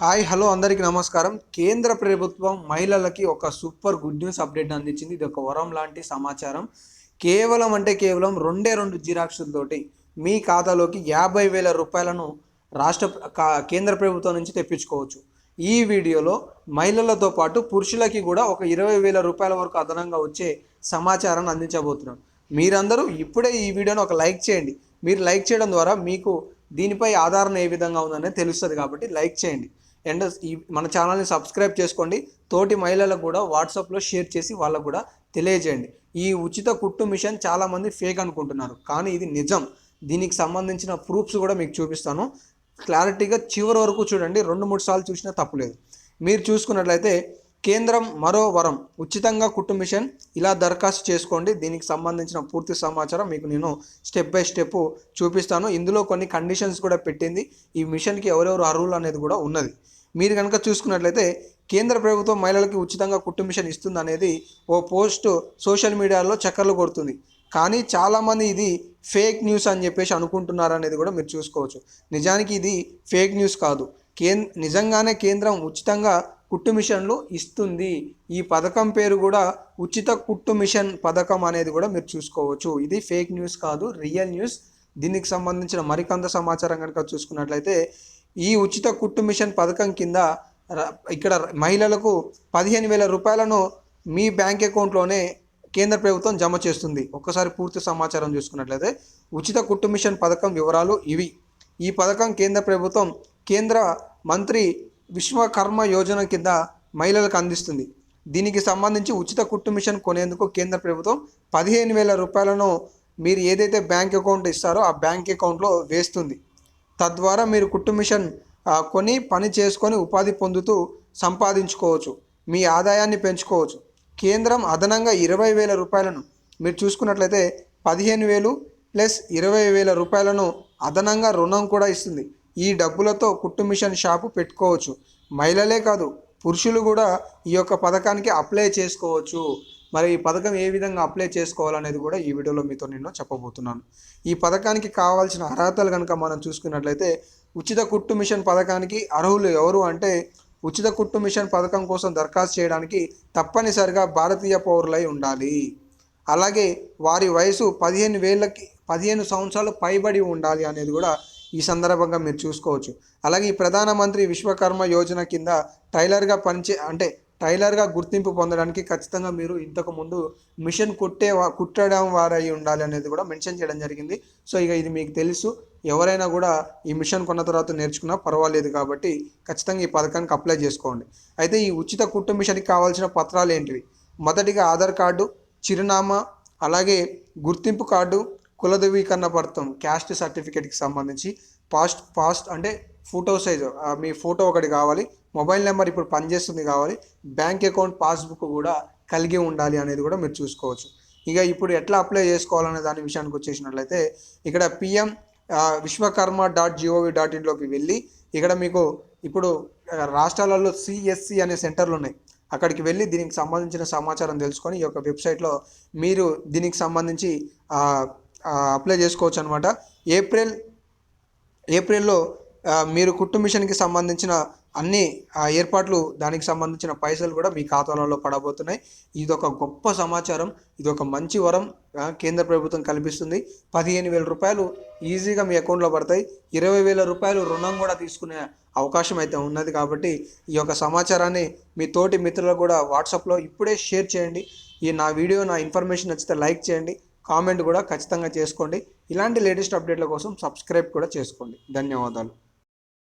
Hi hello అందరికీ నమస్కారం. కేంద్ర ప్రభుత్వం మహిళలకి ఒక సూపర్ గుడ్ న్యూస్ అప్డేట్ అందించింది. ఇది ఒక వరం లాంటి సమాచారం. కేవలం అంటే కేవలం రెండే రెండు జిరాక్సులతోటి మీ ఖాతాలోకి యాభై వేల రూపాయలను రాష్ట్ర కా- కేంద్ర ప్రభుత్వం నుంచి తెప్పించుకోవచ్చు. ఈ వీడియోలో మహిళలతో పాటు పురుషులకి కూడా ఒక ఇరవై వేల రూపాయల వరకు అదనంగా వచ్చే సమాచారాన్ని అందించబోతున్నాం. మీరందరూ ఇప్పుడే ఈ వీడియోను ఒక లైక్ చేయండి. మీరు లైక్ చేయడం ద్వారా మీకు దీనిపై ఆధారణ ఏ విధంగా ఉందనేది తెలుస్తుంది కాబట్టి లైక్ చేయండి. అండ్ ఈ మన ఛానల్ని సబ్స్క్రైబ్ చేసుకోండి. తోటి మహిళలకు కూడా వాట్సాప్లో షేర్ చేసి వాళ్ళకు కూడా తెలియజేయండి. ఈ ఉచిత కుట్టు మిషన్ చాలామంది ఫేక్ అనుకుంటున్నారు. కానీ ఇది నిజం. దీనికి సంబంధించిన ప్రూఫ్స్ కూడా మీకు చూపిస్తాను. క్లారిటీగా చివరి వరకు చూడండి. రెండు మూడు సార్లు చూసినా తప్పులేదు. మీరు చూసుకున్నట్లయితే కేంద్రం మరో వరం. ఉచితంగా కుట్టు మిషన్. ఇలా దరఖాస్తు చేసుకోండి. దీనికి సంబంధించిన పూర్తి సమాచారం మీకు నేను స్టెప్ బై స్టెప్ చూపిస్తాను. ఇందులో కొన్ని కండిషన్స్ కూడా పెట్టింది. ఈ మిషన్కి ఎవరెవరు అర్హులు అనేది కూడా ఉన్నది. మీరు కనుక చూసుకున్నట్లయితే కేంద్ర ప్రభుత్వం మహిళలకి ఉచితంగా కుట్టు మిషన్ ఇస్తుంది అనేది ఓ పోస్ట్ సోషల్ మీడియాలో చక్కర్లు కొడుతుంది. కానీ చాలామంది ఇది ఫేక్ న్యూస్ అని చెప్పేసి అనుకుంటున్నారు అనేది కూడా మీరు చూసుకోవచ్చు. నిజానికి ఇది ఫేక్ న్యూస్ కాదు. కేన్ నిజంగానే కేంద్రం ఉచితంగా కుట్టు మిషన్లు ఇస్తుంది. ఈ పథకం పేరు కూడా ఉచిత కుట్టు మిషన్ పథకం అనేది కూడా మీరు చూసుకోవచ్చు. ఇది ఫేక్ న్యూస్ కాదు రియల్ న్యూస్. దీనికి సంబంధించిన మరికొంత సమాచారం కనుక చూసుకున్నట్లయితే ఈ ఉచిత కుట్టు మిషన్ పథకం కింద ర- ఇక్కడ మహిళలకు పదిహేను వేల రూపాయలను మీ బ్యాంక్ అకౌంట్లోనే కేంద్ర ప్రభుత్వం జమ చేస్తుంది. ఒక్కసారి పూర్తి సమాచారం చూసుకున్నట్లయితే ఉచిత కుట్టు మిషన్ పథకం వివరాలు ఇవి. ఈ పథకం కేంద్ర ప్రభుత్వం కేంద్ర మంత్రి విశ్వకర్మ యోజన కింద మహిళలకు అందిస్తుంది. దీనికి సంబంధించి ఉచిత కుట్టు మిషన్ కొనేందుకు కేంద్ర ప్రభుత్వం పదిహేను వేల రూపాయలను మీరు ఏదైతే బ్యాంక్ అకౌంట్ ఇస్తారో ఆ బ్యాంక్ అకౌంట్లో వేస్తుంది. తద్వారా మీరు కుట్టు మిషన్ కొని పని చేసుకొని ఉపాధి పొందుతూ సంపాదించుకోవచ్చు. మీ ఆదాయాన్ని పెంచుకోవచ్చు. కేంద్రం అదనంగా ఇరవై వేల రూపాయలను మీరు చూసుకున్నట్లయితే పదిహేను వేలు ప్లస్ ఇరవై వేల రూపాయలను అదనంగా రుణం కూడా ఇస్తుంది. ఈ డబ్బులతో కుట్టు మిషన్ షాపు పెట్టుకోవచ్చు. మహిళలే కాదు పురుషులు కూడా ఈ యొక్క పథకానికి అప్లై చేసుకోవచ్చు. మరి ఈ పథకం ఏ విధంగా అప్లై చేసుకోవాలనేది కూడా ఈ వీడియోలో మీతో నేను చెప్పబోతున్నాను. ఈ పథకానికి కావాల్సిన అర్హతలు కనుక మనం చూసుకున్నట్లయితే ఉచిత కుట్టు మిషన్ పథకానికి అర్హులు ఎవరు అంటే ఉచిత కుట్టు మిషన్ పథకం కోసం దరఖాస్తు చేయడానికి తప్పనిసరిగా భారతీయ పౌరులై ఉండాలి. అలాగే వారి వయసు పదిహేను వేలకి పదిహేను సంవత్సరాలు పైబడి ఉండాలి అనేది కూడా ఈ సందర్భంగా మీరు చూసుకోవచ్చు. అలాగే ఈ ప్రధానమంత్రి విశ్వకర్మ యోజన కింద టైలర్గా పనిచే అంటే టైలర్గా గుర్తింపు పొందడానికి ఖచ్చితంగా మీరు ఇంతకు ముందు మిషన్ కుట్టే వా- కుట్టడం వారై ఉండాలి అనేది కూడా మెన్షన్ చేయడం జరిగింది. సో ఇక ఇది మీకు తెలుసు. ఎవరైనా కూడా ఈ మిషన్ కొన్న తర్వాత నేర్చుకున్నా పర్వాలేదు కాబట్టి ఖచ్చితంగా ఈ పథకానికి అప్లై చేసుకోండి. అయితే ఈ ఉచిత కుట్టు మిషన్కి కావాల్సిన పత్రాలు ఏంటివి? మొదటిగా ఆధార్ కార్డు చిరునామా అలాగే గుర్తింపు కార్డు కుల ధృవీకరణ పడతాం క్యాస్ట్ సర్టిఫికేట్కి సంబంధించి పాస్ట్ పాస్ట్ అంటే ఫోటో సైజు. మీ ఫోటో ఒకటి కావాలి మొబైల్ నెంబర్ ఇప్పుడు పనిచేస్తుంది కావాలి బ్యాంక్ అకౌంట్ పాస్బుక్ కూడా కలిగి ఉండాలి అనేది కూడా మీరు చూసుకోవచ్చు. ఇక ఇప్పుడు ఎట్లా అప్లై చేసుకోవాలనే దాని విషయానికి వచ్చేసినట్లయితే ఇక్కడ PM Vishwakarma dot gov dot ఇన్లోకి వెళ్ళి ఇక్కడ మీకు ఇప్పుడు రాష్ట్రాలలో సిఎస్సి అనే సెంటర్లు ఉన్నాయి. అక్కడికి వెళ్ళి దీనికి సంబంధించిన సమాచారం తెలుసుకొని ఈ యొక్క వెబ్సైట్లో మీరు దీనికి సంబంధించి అప్లై చేసుకోవచ్చు అనమాట ఏప్రిల్ ఏప్రిల్లో మీరు కుట్టు మిషన్కి సంబంధించిన అన్ని ఆ, ఏర్పాట్లు దానికి సంబంధించిన పైసలు కూడా మీ ఖాతాలలో పడబోతున్నాయి. ఇది ఒక గొప్ప సమాచారం. ఇది ఒక మంచి వరం కేంద్ర ప్రభుత్వం కల్పిస్తుంది. పదిహేను వేల రూపాయలు ఈజీగా మీ అకౌంట్లో పడతాయి. ఇరవై వేల రూపాయలు రుణం కూడా తీసుకునే అవకాశం అయితే ఉన్నది కాబట్టి ఈ యొక్క సమాచారాన్ని మీ తోటి మిత్రులకు కూడా వాట్సాప్లో ఇప్పుడే షేర్ చేయండి. ఈ నా వీడియో నా ఇన్ఫర్మేషన్ నచ్చితే లైక్ చేయండి. కామెంట్ కూడా ఖచ్చితంగా చేసుకోండి. ఇలాంటి లేటెస్ట్ అప్డేట్ల కోసం సబ్స్క్రైబ్ కూడా చేసుకోండి. ధన్యవాదాలు.